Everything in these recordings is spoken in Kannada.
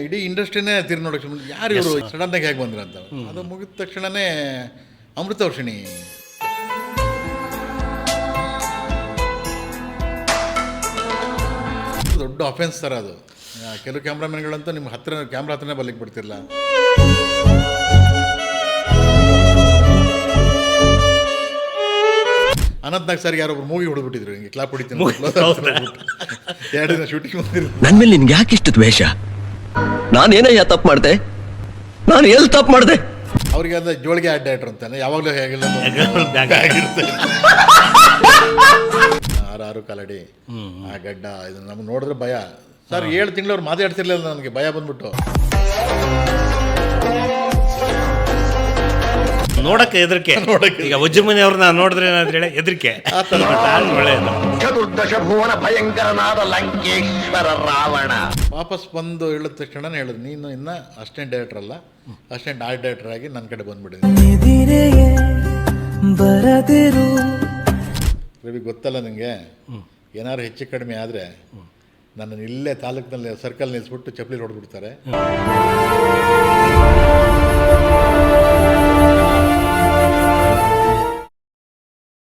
ಇಡೀ ಇಂಡಸ್ಟ್ರಿನೇ ತಿರು ನೋಡಕ್ಕೆ ಯಾರು ಇವರು ಸಡನ್ನಾಗಿ ಹೇಗೆ ಬಂದ್ರು ಅಂತ. ಅದು ಮುಗಿದ ತಕ್ಷಣನೇ ಅಮೃತ ವರ್ಷಿಣಿ. ದೊಡ್ಡ ಅಫೆನ್ಸ್ ಥರ ಅದು. ಕೆಲವು ಕ್ಯಾಮ್ರಾಮನ್ಗಳಂತೂ ನಿಮ್ಮ ಹತ್ರ ಕ್ಯಾಮ್ರಾ ಹತ್ರನೇ ಬರ್ಲಿಕ್ಕೆ ಬಿಡ್ತಿರಲ್ಲ ಅನಂತ್ನಾಗ್ ಸರ್ ಯಾರೊಬ್ರು ಮೂವಿ ಹೊಡೆದ್ಬಿಟ್ಟಿದ್ರು ಹಿಂಗೆ ಕ್ಲಾಪ್ ಹೊಡಿತೀನಿ ಎರಡು ದಿನ ಶೂಟಿಂಗ್ ಬಂದಿರು ನನ್ನ ಮೇಲೆ ನಿನ್ಗೆ ಯಾಕೆ ಇಷ್ಟು ದ್ವೇಷ? ನಾನೇನಯ್ಯ ತಪ್ಪು ಮಾಡ್ದೆ? ನಾನು ಎಲ್ಲಿ ತಪ್ಪು ಮಾಡ್ದೆ? ಅವ್ರಿಗೆ ಅಂದ್ರೆ ಜೋಳಿಗೆ ಅಡ್ಡ ಇಟ್ರು ಅಂತಾನೆ. ಯಾವಾಗಲೂ ಹೇಗಿಲ್ಲ ಆರಾರು ಕಾಲಡಿ. ಆ ಗಡ್ಡ ಇದು ನಮ್ಗೆ ನೋಡಿದ್ರೆ ಭಯ. ಸರ್ ಏಳು ತಿಂಗಳು ಅವ್ರು ಮಾತಾಡ್ತಿರ್ಲಿಲ್ಲ ನನಗೆ. ಭಯ ಬಂದ್ಬಿಟ್ಟು. ನೋಡಕ್ಕೆ ಹೆದರಿಕೆ. ಈಗ ಉಜ್ಜು ಅವ್ರನ್ನ ನೋಡಿದ್ರೆ ಏನಂತ ಹೇಳಿ ಹೆದರಿಕೆ. ಒಳ್ಳೆಯದು. ಚತುರ್ದಶ ಭುವನ ಭಯಂಕರನಾದ ಲಂಕೇಶ್ವರ ರಾವಣ. ವಾಪಸ್ ಬಂದು ಹೇಳಿದ ತಕ್ಷಣ ಹೇಳಿದ್ರು ನೀನು ಇನ್ನ ಅಸಿಸ್ಟೆಂಟ್ ಡೈರೆಕ್ಟರ್ ಅಲ್ಲ ಅಸಿಸ್ಟೆಂಟ್ ಆರ್ಟ್ ಡೈರೆಕ್ಟರ್ ಆಗಿ ನನ್ನ ಕಡೆ ಬಂದ್ಬಿಟ್ಟಿದ್ದೀನಿ ಎದಿರೆಯೇ ಬರದಿರು. ರವಿ ಗೊತ್ತಲ್ಲ ನಿಮಗೆ ಏನಾದ್ರು ಹೆಚ್ಚು ಕಡಿಮೆ ಆದರೆ ನನ್ನನ್ನು ಇಲ್ಲೇ ತಾಲೂಕಿನಲ್ಲಿ ಸರ್ಕಲ್ ನಿಲ್ಲಿಸ್ಬಿಟ್ಟು ಚಪ್ಪಲಿ ಹೊಡೆದ್ಬಿಡ್ತಾರೆ.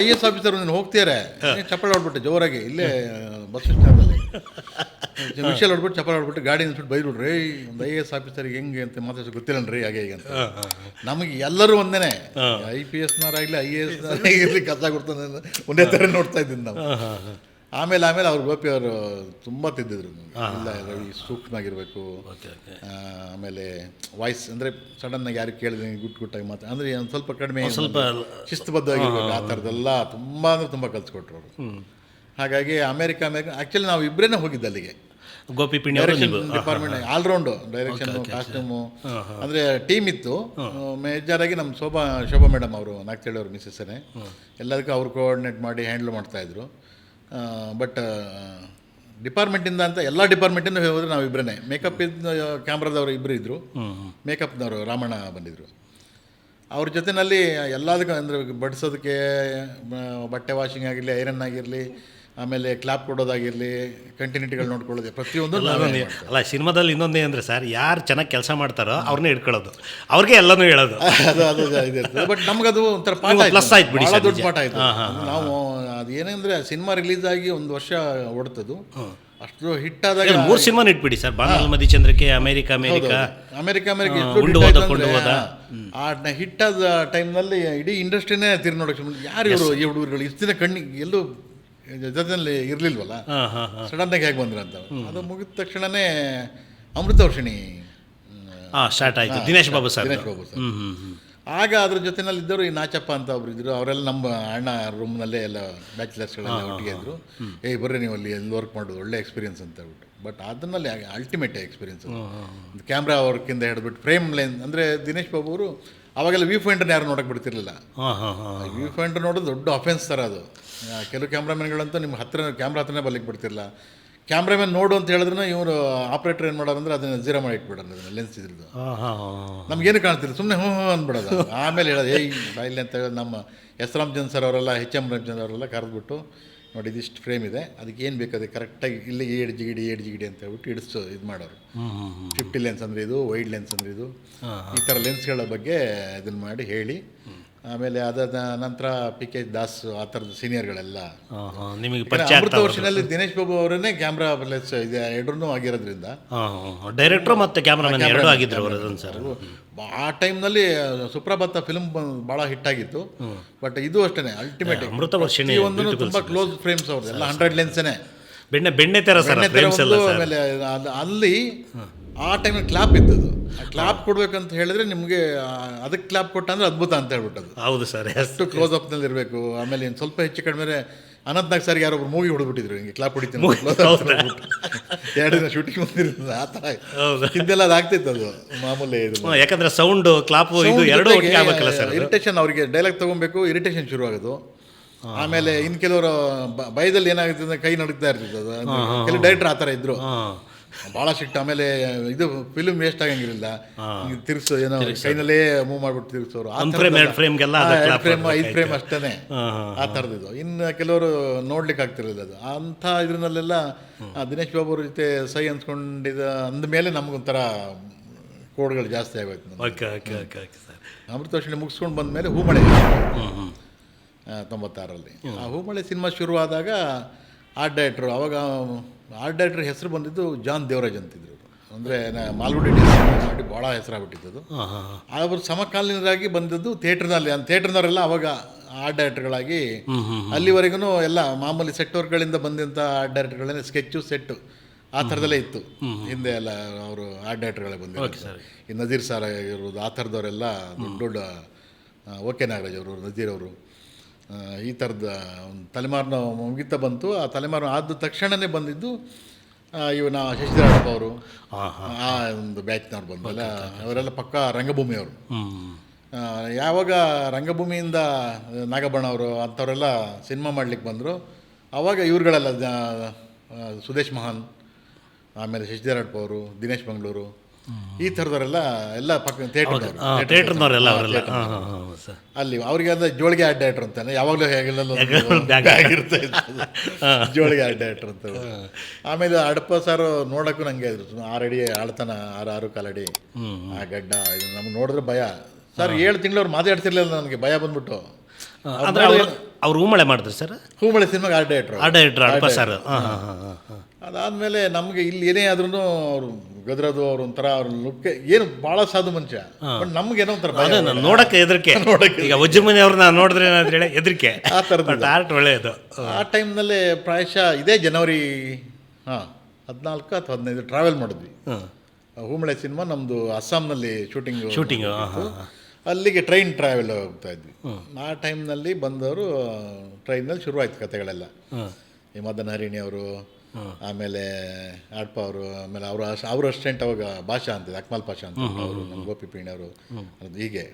ಐ ಎಸ್ ಆಫೀಸರ್ ನೀನು ಹೋಗ್ತಿದ್ದಾರೆ ಚಪ್ಪಲಿ ಹೊಡ್ಬಿಟ್ಟು ಜೋರಾಗಿ. ಇಲ್ಲೇ ಬಸ್ ಸ್ಟ್ಯಾಂಡಲ್ಲಿ. ವಿಷಲ್ ಹೊಡ್ಬಿಟ್ಟು ಚಪ್ಪಲಿ ಹೊಡ್ಬಿಟ್ಟು ಗಾಡಿ ನಿಲ್ಸ್ಬಿಟ್ಟು ಬೈದ್ಬಿಡ್ರಿ ಒಂದು ಐ ಎ ಎಸ್ ಆಫೀಸರ್ಗೆ ಹೆಂಗೆ ಅಂತ ಮಾತಾಡ್ಸಿ ಗೊತ್ತಿಲ್ಲನ್ರಿ ಹಾಗೆ ಹೀಗೆ ಅಂತ. ನಮಗೆ ಎಲ್ಲರೂ ಒಂದೇನೆ. ಐ ಪಿ ಎಸ್ನವರಾಗಲಿ ಐ ಎ ಎಸ್ ಕಸ ಕೊಡ್ತಾನೆ ಒಂದೇ ಥರ ನೋಡ್ತಾ ಇದ್ದೀನಿ ನಾವು. ಆಮೇಲೆ ಆಮೇಲೆ ಅವ್ರ ಗೋಪಿ ಅವರು ತುಂಬ ತಿದ್ದಿದ್ರು. ಇಲ್ಲ ರವಿ ಸೂಕ್ಷ್ಮವಾಗಿರಬೇಕು ಆಮೇಲೆ ವಾಯ್ಸ್ ಅಂದರೆ ಆಗಿ ಯಾರು ಕೇಳಿದ್ರೆ ಗುಟ್ ಗುಟ್ಟಾಗಿ ಮಾತು ಅಂದರೆ ಒಂದು ಸ್ವಲ್ಪ ಕಡಿಮೆ ಸ್ವಲ್ಪ ಶಿಸ್ತುಬದ್ಧವಾಗಿರ್ಬೇಕು ಆ ಥರದ್ದೆಲ್ಲ ತುಂಬ ಅಂದರೆ ತುಂಬ ಕಲಿಸ್ಕೊಟ್ರು ಅವರು. ಹಾಗಾಗಿ ಅಮೇರಿಕ ಅಮೇರಿಕ ಆ್ಯಕ್ಚುಲಿ ನಾವು ಇಬ್ಬರೇನೆ ಹೋಗಿದ್ದು ಅಲ್ಲಿಗೆ. Gopi department all round direction costume ಅಂದರೆ ಟೀಮ್ ಇತ್ತು. ಮೇಜರ್ ಆಗಿ ನಮ್ಮ ಶೋಭಾ ಶೋಭಾ ಮೇಡಮ್ ಅವರು ನಾಗ್ತೇಳಿ ಅವರು ಮಿಸ್ಸಸ್ಸೇ ಎಲ್ಲದಕ್ಕೂ ಅವ್ರು ಕೋಆರ್ಡಿನೇಟ್ ಮಾಡಿ ಹ್ಯಾಂಡಲ್ ಮಾಡ್ತಾಯಿದ್ರು ಬಟ್ ಡಿಪಾರ್ಟ್ಮೆಂಟಿಂದ ಅಂತ ಎಲ್ಲ ಡಿಪಾರ್ಟ್ಮೆಂಟಿಂದ ಹೋದ್ರೆ ನಾವು ಇಬ್ಬರೇ ಮೇಕಪ್ ಇದ್ದ ಕ್ಯಾಮ್ರಾದವರು ಇಬ್ಬರು ಇದ್ದರು ಮೇಕಪ್ನವರು ರಾಮಣ್ಣ ಬಂದಿದ್ದರು ಅವ್ರ ಜೊತೆನಲ್ಲಿ ಎಲ್ಲದಕ್ಕೂ ಅಂದರೆ ಬಡಿಸೋದಕ್ಕೆ ಬಟ್ಟೆ ವಾಷಿಂಗ್ ಆಗಿರಲಿ ಐರನ್ ಆಗಿರಲಿ ಆಮೇಲೆ ಕ್ಲಾಪ್ ಕೊಡೋದಾಗಿರಲಿ ಕಂಟಿನ್ಯೂಟಿಗಳು ನೋಡ್ಕೊಳ್ಳೋದು ಪ್ರತಿಯೊಂದು ಅಲ್ಲ ಸಿನಿಮಾದಲ್ಲಿ ಇನ್ನೊಂದೇ ಅಂದ್ರೆ ಸರ್ ಯಾರು ಚೆನ್ನಾಗಿ ಕೆಲಸ ಮಾಡ್ತಾರೋ ಅವ್ರನ್ನೇ ಇಟ್ಕೊಳ್ಳೋದು ಅವ್ರಿಗೆ ಎಲ್ಲನೂ ಹೇಳೋದು. ಅದು ಅದು ಬಟ್ ನಮಗದು ಒಂಥರ ಪಾಠ ನಿಮ್ಗೆ ಆಯ್ತು. ಬಿಡಿ ದೊಡ್ಡ. ಪಾಠ ಆಯಿತು. ನಾವು ಏನಂದ್ರೆ ಸಿನಿಮಾ ರಿಲೀಸ್ ಆಗಿ ಒಂದು ವರ್ಷ ಹೊಡ್ತದು ಅಷ್ಟು ಹಿಟ್ ಆದಾಗ ಮೂರು ಸಿನಿಮಾ ಇಟ್ಬಿಡಿ ಸರ್. ಬಾಂಗಲ್ ಮದಿ ಚಂದ್ರಕ್ಕೆ ಅಮೆರಿಕ ಅಮೆರಿಕ. America America. ಆ ಹಿಟ್ ಆದ ಟೈಮ್ನಲ್ಲಿ ಇಡೀ ಇಂಡಸ್ಟ್ರಿನೇ ತಿರು ನೋಡೋಕೆ ಯಾರು ಇವರು ಈ ಹುಡುಗರುಗಳು? ಇಷ್ಟಿನ ಕಣ್ಣಿಗೆ ಎಲ್ಲೂ ಜೊತೆಯಲ್ಲಿ ಇರಲಿಲ್ವಲ್ಲ? ಸಡನ್ ಆಗಿ ಸಡನ್ನಾಗಿ ಹೇಗೆ ಬಂದ್ರು ಅಂತ. ಅದು ಮುಗಿದ ತಕ್ಷಣನೇ ಅಮೃತ ವರ್ಷಿಣಿ ಹಾಂ ಸ್ಟಾರ್ಟ್ ಆಯಿತು. ದಿನೇಶ್ ಬಾಬು ಸರ್. ದಿನೇಶ್ ಬಾಬು ಸರ್. ಆಗ ಅದ್ರ ಜೊತೆನಲ್ಲಿ ಇದ್ದವರು ಈ ನಾಚಪ್ಪ ಅಂತ ಒಬ್ರು ಇದ್ರು. ಅವರೆಲ್ಲ ನಮ್ಮ ಅಣ್ಣ ರೂಮ್ನಲ್ಲೇ ಎಲ್ಲ ಬ್ಯಾಚುಲರ್ಸ್ಗಳೆಲ್ಲ ಒಟ್ಟಿಗೆ ಇದ್ರು. ಏಯ್ ಬರ್ರಿ ನೀವು ಅಲ್ಲಿ ಎಲ್ಲಿ ವರ್ಕ್ ಮಾಡೋದು ಒಳ್ಳೆ ಎಕ್ಸ್ಪೀರಿಯನ್ಸ್ ಅಂತ ಹೇಳ್ಬಿಟ್ಟು. ಬಟ್ ಅದನ್ನಲ್ಲಿ ಅಲ್ಟಿಮೇಟ್ ಎಕ್ಸ್ಪೀರಿಯನ್ಸ್ ಕ್ಯಾಮ್ರಾ ವರ್ಕಿಂದ ಹಿಡಿದ್ಬಿಟ್ಟು ಫ್ರೇಮ್ ಲೈನ್ ಅಂದರೆ ದಿನೇಶ್ ಬಾಬು ಅವರು ಅವಾಗೆಲ್ಲ ವ್ಯೂ ಪಾಯಿಂಟನ್ನು ಯಾರು ನೋಡಕ್ಕೆ ಬಿಡ್ತಿರಲಿಲ್ಲ. ವ್ಯೂ ಪಾಯಿಂಟ್ ನೋಡೋದು ದೊಡ್ಡ ಅಫೆನ್ಸ್ ಥರ ಅದು. ಕೆಲವು ಕ್ಯಾಮ್ರಾಮನ್ಗಳಂತೂ ನಿಮ್ಮ ಹತ್ರ ಕ್ಯಾಮ್ರಾ ಹತ್ರನೇ ಬರ್ಲಿಕ್ಕೆ ಬಿಡ್ತಿರಲಿಲ್ಲ. ಕ್ಯಾಮ್ರಾಮನ್ ನೋಡು ಅಂತ ಹೇಳಿದ್ರೆ ಇವರು ಆಪ್ರೇಟರ್ ಏನು ಮಾಡೋದು ಅಂದರೆ ಅದನ್ನು ಜೀರೋ ಮಾಡಿ ಇಟ್ಬಿಡೋದು ಅದನ್ನು ಲೆನ್ಸ್ ಇದ್ರದ್ದು. ಹಾಂ ಹಾಂ ಹಾಂ. ನಮ್ಗೇನು ಕಾಣ್ತಿಲ್ಲ ಸುಮ್ಮನೆ ಹ್ಞೂ ಹ್ಞೂ ಅಂದ್ಬಿಡೋದು. ಆಮೇಲೆ ಹೇಳೋದು ಏಯ್ ಇಲ್ಲಿ ಅಂತ ಹೇಳಿ ನಮ್ಮ ಎಸ್ ರಾಮಚಂದ್ರ ಸರ್ ಅವರೆಲ್ಲ ಎಚ್ ಎಂ ರಾಮಚಂದ್ರ ಅವರೆಲ್ಲ ಕರೆದ್ಬಿಟ್ಟು ನೋಡಿ ಇದಿಷ್ಟು ಫ್ರೇಮ್ ಇದೆ ಅದಕ್ಕೆ ಏನು ಬೇಕು ಅದಕ್ಕೆ ಕರೆಕ್ಟಾಗಿ ಇಲ್ಲಿ ಏಡ್ ಜಿಗಿಡಿ ಏಡ್ ಜಿಗಿಡಿ ಅಂತ ಹೇಳ್ಬಿಟ್ಟು ಇಡಿಸು ಇದು ಮಾಡೋರು. ಫಿಫ್ಟಿ ಲೆನ್ಸ್ ಅಂದರೆ ಇದು ವೈಡ್ ಲೆನ್ಸ್ ಅಂದರೆ ಇದು. ಈ ಥರ ಲೆನ್ಸ್ಗಳ ಬಗ್ಗೆ ಇದನ್ನು ಮಾಡಿ ಹೇಳಿ ಆಮೇಲೆ ಅದಾದ ನಂತರ ಪಿ ಕೆ ದಾಸ್ ಆ ಥರದ ಸೀನಿಯರ್ಗಳೆಲ್ಲ ನಿಮಗೆ ಪರಿಚಯ ಅಮೃತ ವರ್ಷದಲ್ಲಿ ದಿನೇಶ್ ಬಾಬು ಅವರನ್ನೇ ಕ್ಯಾಮ್ರಾ ಪ್ಲೇಸ್ ಇದೆ ಎರಡೂ ಆಗಿರೋದ್ರಿಂದ. ಡೈರೆಕ್ಟರ್ ಮತ್ತು ಕ್ಯಾಮ್ರಾಮನ್ ಎರಡೂ ಆಗಿದ್ರು ಸರ್. ಆ ಟೈಮ್ನಲ್ಲಿ ಸುಪ್ರಭಾತ ಫಿಲ್ಮ್ ಭಾಳ ಹಿಟ್ ಆಗಿತ್ತು. ಬಟ್ ಇದು ಅಷ್ಟೇ ಅಲ್ಟಿಮೇಟ್ ಅಮೃತ ವರ್ಷ ಒಂದು ತುಂಬ ಕ್ಲೋಸ್ ಫ್ರೇಮ್ಸ್ ಅವ್ರದ್ದು. ಎಲ್ಲ ಹಂಡ್ರೆಡ್ ಲೆನ್ಸೇ ಬೆಣ್ಣೆ ಬೆಣ್ಣೆ ಥರ ಸರ್ ಆಮೇಲೆ ಅಲ್ಲಿ ಆ ಟೈಮ್ ಕ್ಲಾಪ್ ಇದ್ದದು ಕ್ಲಾಪ್ ಕೊಡ್ಬೇಕಂತ ಹೇಳಿದ್ರೆ ನಿಮಗೆ ಅದಕ್ಕೆ ಕ್ಲಾಪ್ ಕೊಟ್ಟ ಅಂದ್ರೆ ಅದ್ಭುತ ಅಂತ ಹೇಳ್ಬಿಟ್ಟದು ಹೌದು ಸರ್ ಎಷ್ಟು ಕ್ಲೋಸ್ ಅಪ್ನಲ್ಲಿ ಇರಬೇಕು. ಆಮೇಲೆ ಇನ್ನು ಸ್ವಲ್ಪ ಹೆಚ್ಚು ಕಡಿಮೆ ಅನಂತ್ನಾಗ್ ಸರ್ ಯಾರೊಬ್ರು ಮೂವಿ ಹೊಡ್ಬಿಟ್ಟಿದ್ರು ಹಿಂಗೆ ಕ್ಲಾಪ್ ಹೊಡಿತೀನಿ ಎರಡು ದಿನ ಶೂಟಿಂಗ್ ಬಂದಿರೋದು ಆ ತರ ಹೌದು. ಹಿಂದೆಲ್ಲ ಅದು ಆಗ್ತಿತ್ತು ಅದು ಮಾಮೂಲಿ ಇದು. ಯಾಕಂದ್ರೆ ಸೌಂಡ್ ಕ್ಲಾಪ್ ಇದು ಎರಡು ಸರ್ ಇರಿಟೇಷನ್ ಅವರಿಗೆ ಡೈಲಾಗ್ ತಗೊಬೇಕು ಇರಿಟೇಷನ್ ಶುರು ಆಗೋದು. ಆಮೇಲೆ ಇನ್ ಕೆಲವರು ಭಯದಲ್ಲಿ ಏನಾಗುತ್ತೆ ಅಂದ್ರೆ ಕೈ ನಡುಗ್ತಾ ಇರ್ತಿತ್ತು ಅದು. ಕೆಲವು ಡೈರೆಕ್ಟರ್ ಆ ಥರ ಇದ್ರು. ಭಾಳ ಸಿಟ್ಟು ಆಮೇಲೆ ಇದು ಫಿಲ್ಮ್ ವೇಸ್ಟ್ ಆಗಂಗಿರಲಿಲ್ಲ. ತಿರ್ಸು ಏನೋ ಕೈನಲ್ಲೇ ಮೂವ್ ಮಾಡ್ಬಿಟ್ಟು ತಿರ್ಸೋರು ಫ್ರೇಮ್ ಅದು ಐದು ಫ್ರೇಮ್ ಅಷ್ಟೇ ಆ ಥರದ್ದು ಇನ್ನು ಕೆಲವರು ನೋಡ್ಲಿಕ್ಕೆ ಆಗ್ತಿರಲಿಲ್ಲ ಅದು. ಅಂಥ ಇದ್ರಲ್ಲೆಲ್ಲ ದಿನೇಶ್ ಬಾಬು ಅವ್ರ ಜೊತೆ ಸೈ ಅನ್ಸ್ಕೊಂಡಿದ್ದ ಅಂದಮೇಲೆ ನಮಗೊಂಥರ ಕೋಡ್ಗಳು ಜಾಸ್ತಿ ಆಗೋಯ್ತು ನಮ್ಗೆ. Okay okay okay okay sir. Amrutha Varshini ಮುಗಿಸ್ಕೊಂಡು ಬಂದಮೇಲೆ ಹೂಮಳೆ. ತೊಂಬತ್ತಾರಲ್ಲಿ ತೊಂಬತ್ತಾರರಲ್ಲಿ. ಆ ಹೂಮಳೆ ಸಿನಿಮಾ ಶುರುವಾದಾಗ ಆರ್ಟ್ ಡೈರೆಕ್ಟ್ರು ಅವಾಗ ಆರ್ಟ್ ಡೈರೆಕ್ಟರ್ ಹೆಸರು ಬಂದಿದ್ದು ಜಾನ್ ದೇವರಾಜ್ ಅಂತಿದ್ರು ಅಂದರೆ ಮಾಲ್ಗುಡಿ ಮಾಡಿ ಭಾಳ ಹೆಸರಾಗ್ಬಿಟ್ಟಿದ್ದು ಅವರು ಸಮಕಾಲೀನರಾಗಿ ಬಂದದ್ದು ಥಿಯೇಟ್ರ್ನಲ್ಲಿ ಅಂತ ಥಿಯೇಟ್ರ್ನವರೆಲ್ಲ ಅವಾಗ ಆರ್ಟ್ ಡೈರೆಕ್ಟರ್ಗಳಾಗಿ ಅಲ್ಲಿವರೆಗೂ ಎಲ್ಲ ಮಾಮೂಲಿ ಸೆಟ್ ವರ್ಕ್ಗಳಿಂದ ಬಂದಂಥ ಆರ್ಟ್ ಡೈರೆಕ್ಟರ್ಗಳೇ ಸ್ಕೆಚ್ಚು ಸೆಟ್ಟು ಆ ಥರದಲ್ಲೇ ಇತ್ತು. ಹಿಂದೆ ಎಲ್ಲ ಅವರು ಆರ್ಟ್ ಡೈರೆಕ್ಟರ್ಗಳೇ ಬಂದ ಈ ನಜೀರ್ ಸಾರ ಇರೋದು ಆ ಥರದವರೆಲ್ಲ ದೊಡ್ಡ ದೊಡ್ಡ ಓಕೆ ನಾಗರಾಜ್ ಅವರು ನಜೀರ್ ಅವರು ಈ ಥರದ ಒಂದು ತಲೆಮಾರಿನ ಮುಗಿತಾ ಬಂತು. ಆ ತಲೆಮಾರು ಆದ ತಕ್ಷಣವೇ ಬಂದಿದ್ದು ಇವನ ಶಶಿಧರಪ್ಪ ಅವರು ಆ ಒಂದು ಬ್ಯಾಚ್ನವ್ರು ಬಂದಲ್ಲ. ಅವರೆಲ್ಲ ಪಕ್ಕ ರಂಗಭೂಮಿಯವರು ಯಾವಾಗ ರಂಗಭೂಮಿಯಿಂದ ನಾಗಬಣ್ಣವರು ಅಂಥವರೆಲ್ಲ ಸಿನಿಮಾ ಮಾಡ್ಲಿಕ್ಕೆ ಬಂದರು ಆವಾಗ ಇವ್ರುಗಳೆಲ್ಲ ಸುದೇಶ್ ಮಹಾನ್ ಆಮೇಲೆ ಶಶಿಧರಪ್ಪ ಅವರು ದಿನೇಶ್ ಮಂಗಳೂರು ಈ ಥರದವರೆಲ್ಲ ಎಲ್ಲ ಪಕ್ಕ ಥಿಯೇಟರ್ ಥಿಯೇಟ್ರ್ನವರೆಲ್ಲ ಅವರೆಲ್ಲ. ಸರ್. ಅಲ್ಲಿ ಅವರಿಗೆ ಅಂದ್ರೆ ಜೋಳಿಗೆ ಆ ಡೈರೆಕ್ಟರ್ ಅಂತಾನೆ ಯಾವಾಗಲೂ ಹೇಗಿಲ್ಲ ಬ್ಯಾಗ್ ಜೋಳಿಗೆ ಆ ಡೈರೆಕ್ಟರ್ ಅಂತ ಆಮೇಲೆ ಅಡಪ ಸರ್ ನೋಡೋಕ್ಕೂ ನಂಗೆ ಇದ್ರು ಆರು ಅಡಿ ಆಳ್ತಾನ ಆರು ಆರು ಕಾಲಡಿ. ಆ ಗಡ್ಡ ಇದು ನಮ್ಗೆ ನೋಡಿದ್ರೆ ಭಯ. ಸರ್ ಏಳು ತಿಂಗಳು ಅವ್ರು ಮಾತಾಡ್ತಿರ್ಲಿಲ್ಲ ನನಗೆ ಭಯ ಬಂದ್ಬಿಟ್ಟು. ಅಂದ್ರೆ ಅವರು ಅವ್ರು ಹೂಮಳೆ ಮಾಡಿದ್ರು ಸರ್? ಹೂಮಳೆ ಸಿನಿಮಾಗೆ ಆರ್ಟ್ ಡೈರೆಕ್ಟರ್ ಆ ಡೈರೆಕ್ಟ್ರ್ ಅಲ್ಪ ಸರ್ ಹಾಂ ಹಾಂ ಹಾಂ. ಹಾಂ ಹಾಂ ಅದಾದಮೇಲೆ ನಮಗೆ ಇಲ್ಲಿ ಏನೇ ಆದ್ರೂ ಅವರು ಗದ್ರದು ಅವ್ರು ಒಂಥರ ಅವ್ರ ಲುಕ್ ಏನು ಭಾಳ ಸಾಧು ಮನುಷ್ಯ ಬಟ್ ನಮ್ಗೇನೋ ಒಂಥರ ಭಯ ಅದೇ ನಾನು ನೋಡಕ್ಕೆ ಹೆದರಿಕೆ. ಈಗ ಉಜ್ಜಮನಿ ಅವ್ರನ್ನ ನೋಡಿದ್ರೆ ನಾನು ಹೇಳಿ ಹೆದರಿಕೆ. ಆ ಥರದ್ದು ಬಟ್ ಆರ್ಟ್ ಒಳ್ಳೆಯದು. ಆ ಟೈಮ್ನಲ್ಲಿ ಪ್ರಾಯಶಃ ಇದೇ ಜನವರಿ ಹಾಂ ಹದಿನಾಲ್ಕು ಅಥವಾ ಹದಿನೈದು ಟ್ರಾವೆಲ್ ಮಾಡಿದ್ವಿ. ಹೂಮಳೆ ಸಿನಿಮಾ ನಮ್ಮದು ಅಸ್ಸಾಂನಲ್ಲಿ ಶೂಟಿಂಗ್ ಹಾ, ಅಲ್ಲಿಗೆ ಟ್ರೈನ್ ಟ್ರಾವೆಲ್ ಹೋಗ್ತಾ ಇದ್ವಿ. ಆ ಟೈಮ್ನಲ್ಲಿ ಬಂದವರು ಟ್ರೈನಲ್ಲಿ ಶುರುವಾಯ್ತು ಕಥೆಗಳೆಲ್ಲ. ಈ ಮದನ್ ಹರಿಣಿ ಅವರು ಆಮೇಲೆ ಆಡ್ಪ ಅವರು ಆಮೇಲೆ ಅವರ ಅವರು ಅಸಿಸ್ಟೆಂಟ್ ಅವಾಗ ಭಾಷಾ ಅಂತಿದೆ ಅಕ್ಮಲ್ ಪಾಷಾ ಅಂತ ಅವರು ನಮ್ಮ ಗೋಪಿ ಪೀಣಿ ಅವರು. ಅದು ಹೀಗೆ.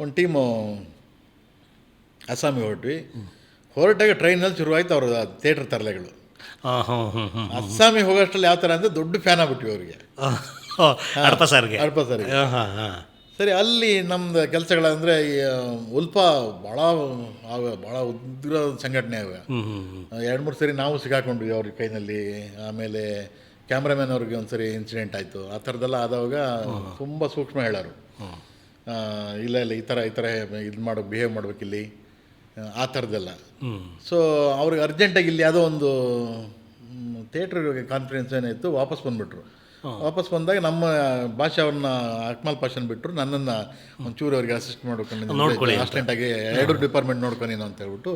ಒಂದು ಟೀಮು ಅಸ್ಸಾಮಿಗೆ ಹೊರಟ್ವಿ. ಹೊರಟಾಗ ಟ್ರೈನಲ್ಲಿ ಶುರುವಾಯ್ತು ಅವ್ರ ಥಿಯೇಟ್ರ್ ತರಲೆಗಳು. ಅಸ್ಸಾಮಿಗೆ ಹೋಗೋಷ್ಟರಲ್ಲಿ ಯಾವ ಥರ ಅಂದರೆ ದೊಡ್ಡ ಫ್ಯಾನ್ ಆಗ್ಬಿಟ್ವಿ ಅವರಿಗೆ. ಅಡ್ಪ ಸರ್ಗೆ. ಅಡ್ಪ ಸರ್ಗೆ. ಸರಿ ಅಲ್ಲಿ ನಮ್ದು ಕೆಲಸಗಳಂದರೆ ಈ ಉಲ್ಪ ಭಾಳ ಆಗ ಭಾಳ ಉಗ್ರ ಸಂಘಟನೆ ಆಗ ಎರಡು ಮೂರು ಸರಿ ನಾವು ಸಿಗಾಕೊಂಡ್ವಿ ಅವ್ರ ಕೈನಲ್ಲಿ. ಆಮೇಲೆ ಕ್ಯಾಮ್ರಾಮ್ಯಾನ್ ಅವ್ರಿಗೆ ಒಂದು ಸರಿ ಇನ್ಸಿಡೆಂಟ್ ಆಯಿತು. ಆ ಥರದ್ದೆಲ್ಲ ಆದಾಗ ತುಂಬ ಸೂಕ್ಷ್ಮ ಹೇಳೋರು. ಇಲ್ಲ ಇಲ್ಲ ಈ ಥರ ಈ ಥರ ಇದು ಮಾಡೋ ಬಿಹೇವ್ ಮಾಡ್ಬೇಕಿಲ್ಲಿ. ಆ, ಆ ಥರದ್ದೆಲ್ಲ ಸೊ ಅವ್ರಿಗೆ ಅರ್ಜೆಂಟಾಗಿ ಇಲ್ಲಿ ಯಾವುದೋ ಒಂದು ಥಿಯೇಟ್ರ್ ಕಾನ್ಫರೆನ್ಸ್ ಏನಿತ್ತು ವಾಪಸ್ ಬಂದುಬಿಟ್ರು. ವಾಪಸ್ ಬಂದಾಗ ನಮ್ಮ ಭಾಷೆ ಅವ್ರನ್ನ ಅಕ್ಮಲ್ ಪಾಷನ್ ಬಿಟ್ಟರು ನನ್ನನ್ನ ಒಂಚೂರು ಅವ್ರಿಗೆ ಅಸಿಸ್ಟ್ ಮಾಡ್ಕೊಂಡು ಅಸಿಸ್ಟೆಂಟಾಗಿ ಎರಡು ಡಿಪಾರ್ಟ್ಮೆಂಟ್ ನೋಡ್ಕೊಂಡು ಅಂತ ಹೇಳ್ಬಿಟ್ಟು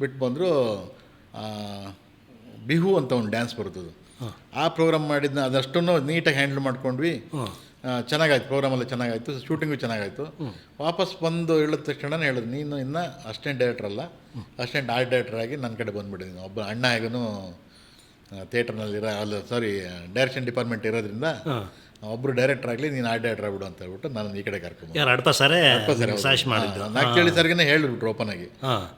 ಬಿಟ್ಟು ಬಂದರು ಬಿಹು ಅಂತ ಒಂದು ಡ್ಯಾನ್ಸ್ ಬರ್ತದೆ ಆ ಪ್ರೋಗ್ರಾಮ್ ಮಾಡಿದ್ನ ಅದಷ್ಟನ್ನು ನೀಟಾಗಿ ಹ್ಯಾಂಡಲ್ ಮಾಡ್ಕೊಂಡ್ವಿ. ಚೆನ್ನಾಗಾಯ್ತು ಪ್ರೋಗ್ರಾಮ್ ಎಲ್ಲ ಚೆನ್ನಾಗಾಯ್ತು ಶೂಟಿಂಗು ಚೆನ್ನಾಗಾಯ್ತು. ವಾಪಸ್ ಬಂದು ಹೇಳಿದ ತಕ್ಷಣ ಹೇಳಿದ್ರು ನೀನು ಇನ್ನು ಅಸಿಸ್ಟೆಂಟ್ ಡೈರೆಕ್ಟರ್ ಅಲ್ಲ ಅಸಿಸ್ಟೆಂಟ್ ಆರ್ಟ್ ಡೈರೆಕ್ಟರ್ ಆಗಿ ನನ್ನ ಕಡೆ ಬಂದುಬಿಟ್ಟಿದ್ದೀನಿ ಒಬ್ಬ ಅಣ್ಣ ಹೇಗೂ ಥಿಯೇಟ್ರ್ನಲ್ಲಿರೋ ಅಲ್ಲ ಸಾರಿ ಡೈರೆಕ್ಷನ್ ಡಿಪಾರ್ಟ್ಮೆಂಟ್ ಇರೋದ್ರಿಂದ ಒಬ್ಬರು ಡೈರೆಕ್ಟರ್ ಆಗಲಿ ನೀನು ಆ ಡೈರೆಕ್ಟರ್ ಆಗ್ಬಿಡು ಅಂತ ಹೇಳ್ಬಿಟ್ಟು ನಾನು ಈ ಕಡೆ ಕರ್ಕೊಂಡು ಯಾರು ಅಡಪ ಸರ್? ನಾಲ್ಕು ಸರ್ಗೆ ಹೇಳಿಬಿಟ್ರು ಓಪನ್ ಆಗಿ.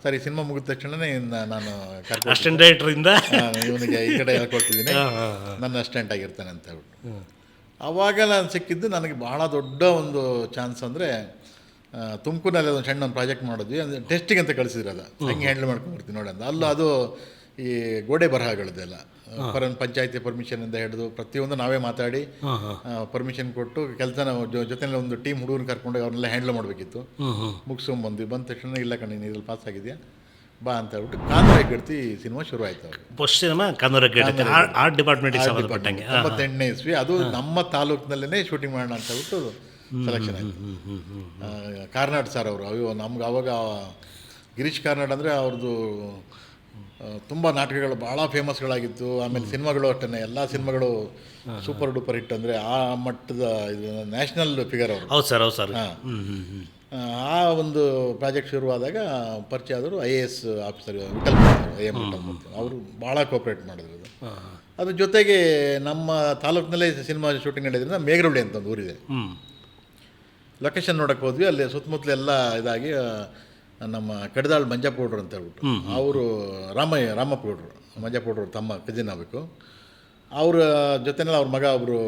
ಸರಿ ಸಿನಿಮಾ ಮುಗಿದ ತಕ್ಷಣನೇ ನಾನು ಅಸ್ಟೆಂಟ್ ಡೈರೆಕ್ಟ್ರಿಂದ ಇವನಿಗೆ ಈ ಕಡೆ ಹೇಳ್ಕೊಡ್ತಿದ್ದೀನಿ. ನನ್ನ ಅಸ್ಟೆಂಟ್ ಆಗಿರ್ತಾನೆ ಅಂತ ಹೇಳ್ಬಿಟ್ಟು. ಆವಾಗ ನಾನು ಸಿಕ್ಕಿದ್ದು ನನಗೆ ಬಹಳ ದೊಡ್ಡ ಒಂದು ಚಾನ್ಸ್ ಅಂದರೆ ತುಮಕೂರಿನಲ್ಲಿ ಒಂದು ಸಣ್ಣ ಒಂದು ಪ್ರಾಜೆಕ್ಟ್ ಮಾಡಿದ್ವಿ. ಅಂದರೆ ಟೆಸ್ಟಿಗೆ ಅಂತ ಕಳಿಸಿದ್ರಲ್ಲ. ಹೆಂಗೆ ಹ್ಯಾಂಡಲ್ ಮಾಡ್ಕೊಂಡ್ಬಿಡ್ತೀನಿ ನೋಡಿ ಅಂತ. ಅಲ್ಲ ಅದು ಈ ಗೋಡೆ ಬರಹಗಳದ್ದೆಲ್ಲ ಪರ ಪಂಚಾಯತಿ ಪರ್ಮಿಷನಿಂದ ಹಿಡಿದು ಪ್ರತಿಯೊಂದು ನಾವೇ ಮಾತಾಡಿ ಪರ್ಮಿಷನ್ ಕೊಟ್ಟು ಕೆಲಸನ ಜೊತೆನಲ್ಲಿ ಒಂದು ಟೀಮ್ ಹುಡುಗನ ಕರ್ಕೊಂಡು ಅವ್ರನ್ನೆಲ್ಲ ಹ್ಯಾಂಡಲ್ ಮಾಡಬೇಕಿತ್ತು. ಮುಗಿಸ್ಕೊಂಬಂದ್ವಿ ಬಂದ ತಕ್ಷಣ ಇಲ್ಲ ಕಣ್ಣಿ ನೀರಲ್ಲಿ ಪಾಸ್ ಆಗಿದೆಯಾ? ಬಾ ಅಂತ ಹೇಳ್ಬಿಟ್ಟು ಕಾನೂರ ಗಡ್ತಿ ಸಿನಿಮಾ ಶುರು ಆಯ್ತು ಫಸ್ಟ್ ಸಿನಿಮಾ ಆರ್ಟ್ ಡಿಪಾರ್ಟ್ಮೆಂಟ್ ತೊಂಬತ್ತೆಂಟನೇ ಇಸ್ವಿ. ಅದು ನಮ್ಮ ತಾಲೂಕಿನಲ್ಲೇ ಶೂಟಿಂಗ್ ಮಾಡೋಣ ಅಂತ ಹೇಳ್ಬಿಟ್ಟು ಸೆಲೆಕ್ಷನ್ ಆಯಿತು. ಕಾರ್ನಾಡ್ ಸರ್ ಅವರು. ಅಯ್ಯೋ ನಮ್ಗೆ ಅವಾಗ ಗಿರೀಶ್ ಕಾರ್ನಾಡ್ ಅಂದರೆ ಅವ್ರದ್ದು ತುಂಬ ನಾಟಕಗಳು ಭಾಳ ಫೇಮಸ್ಗಳಾಗಿತ್ತು ಆಮೇಲೆ ಸಿನಿಮಾಗಳು ಅಷ್ಟೇ ಎಲ್ಲ ಸಿನಿಮಾಗಳು ಸೂಪರ್ ಡೂಪರ್ ಹಿಟ್ ಅಂದರೆ ಆ ಮಟ್ಟದ ಇದು ನ್ಯಾಷನಲ್ ಫಿಗರ್ ಅವರು. ಹೌದು ಸರ್ ಹೌದು ಸರ್. ಆ ಒಂದು ಪ್ರಾಜೆಕ್ಟ್ ಶುರುವಾದಾಗ ಪರಿಚಯ ಆದರು I A S officer Vittal I M ಅವರು ಭಾಳ ಕೋಪ್ರೇಟ್ ಮಾಡಿದ್ರು ಅದು ಅದ್ರ ಜೊತೆಗೆ ನಮ್ಮ ತಾಲೂಕಿನಲ್ಲೇ ಸಿನಿಮಾ ಶೂಟಿಂಗ್ ನಡೆಯೋದ್ರಿಂದ ಮೇಘರುಳ್ಳಿ ಅಂತ ಒಂದು ಊರಿದೆ. ಲೊಕೇಶನ್ ನೋಡಕ್ಕೆ ಹೋದ್ವಿ. ಅಲ್ಲಿ ಸುತ್ತಮುತ್ತಲೆಲ್ಲ ಇದಾಗಿ ನಮ್ಮ ಕಡದಾಳ್ ಮಂಜಪ್ಪಗೌಡ್ರು ಅಂತ ಹೇಳ್ಬಿಟ್ಟು. ಅವರು ರಾಮಯ್ಯ ರಾಮಪ್ಪ ಗೌಡ್ರು ಮಂಜಪ್ಪಗೌಡ್ರು ತಮ್ಮ ಕಜಿನ್ ಆಗಬೇಕು ಅವರ ಜೊತೆನಲ್ಲಿ ಅವ್ರ ಮಗ ಒಬ್ಬರು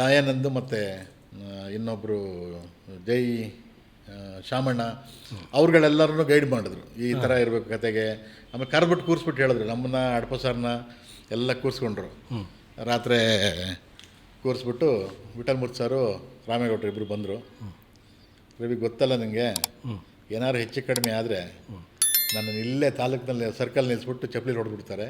ದಯಾನಂದ್ ಮತ್ತು ಇನ್ನೊಬ್ಬರು ಜೈ ಶಾಮಣ್ಣ ಅವ್ರುಗಳೆಲ್ಲರನ್ನು ಗೈಡ್ ಮಾಡಿದ್ರು. ಈ ಥರ ಇರಬೇಕು ಕತೆಗೆ. ಆಮೇಲೆ ಕರೆದ್ಬಿಟ್ಟು ಕೂರಿಸ್ಬಿಟ್ಟು ಹೇಳಿದ್ರು ನಮ್ಮನ್ನ ಅಡ್ಪ ಸರ್ನ ಎಲ್ಲ ಕೂರಿಸ್ಕೊಂಡ್ರು. ರಾತ್ರಿ ಕೂರಿಸ್ಬಿಟ್ಟು ವಿಠಲ್ ಮೂರ್ತಿ ಸಾರು ರಾಮೇಗೌಡರು ಇಬ್ಬರು ಬಂದರು. ರವಿ ಗೊತ್ತಲ್ಲ ನಿಮಗೆ ಏನಾದ್ರು ಹೆಚ್ಚು ಕಡಿಮೆ ಆದರೆ ನನ್ನನ್ನು ಇಲ್ಲೇ ತಾಲೂಕಿನಲ್ಲಿ ಸರ್ಕಲ್ ನಿಲ್ಲಿಸ್ಬಿಟ್ಟು ಚಪ್ಪಲಿ ಹೊಡೆದ್ಬಿಡ್ತಾರೆ